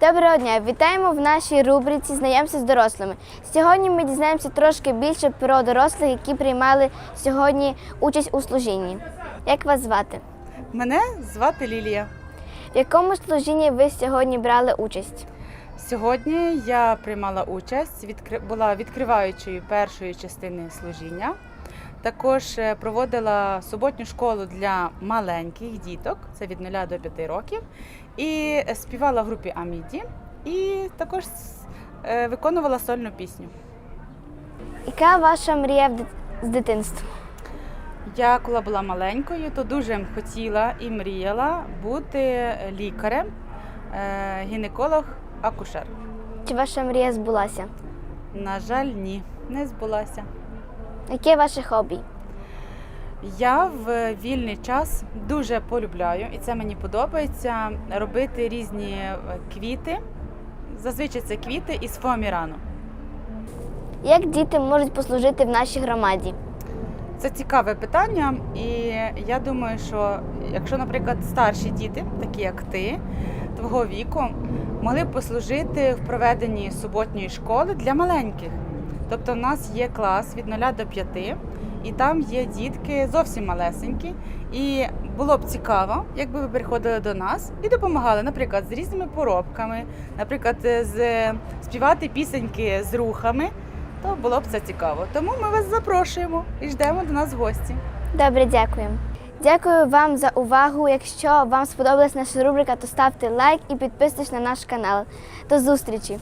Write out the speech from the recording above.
Доброго дня! Вітаємо в нашій рубриці Знайомся з дорослими. Сьогодні ми дізнаємося трошки більше про дорослих, які приймали сьогодні участь у служінні. Як вас звати? Мене звати Лілія. В якому служінні ви сьогодні брали участь? Сьогодні я приймала участь, відкри... була відкриваючою першої частини служіння. Також е, проводила суботню школу для маленьких діток, це від 0 до 5 років, і е, співала в групі Аміді, і також е, виконувала сольну пісню. Яка ваша мрія з дитинства? Я коли була маленькою, то дуже хотіла і мріяла бути лікарем, гінеколог, акушер. Чи ваша мрія збулася? На жаль, ні, не збулася. Яке ваше хобі? Я в вільний час дуже полюбляю, і це мені подобається робити різні е, квіти. Зазвичай це квіти із фоамірану. Як діти можуть послужити в нашій громаді? Це цікаве питання, і я думаю, що якщо, наприклад, старші діти, такі як ти, твого віку, могли б послужити в проведенні суботньої школи для маленьких. Тобто, в нас є клас від 0 до 5, і там є дітки зовсім малесенькі. І було б цікаво, якби ви приходили до нас і допомагали, наприклад, з різними поробками, наприклад, з співати пісеньки з рухами то було б це цікаво. Тому ми вас запрошуємо і ждемо до нас в гості. Добре, дякуємо. Дякую вам за увагу. Якщо вам сподобалась наша рубрика, то ставте лайк і підписуйтесь на наш канал. До зустрічі!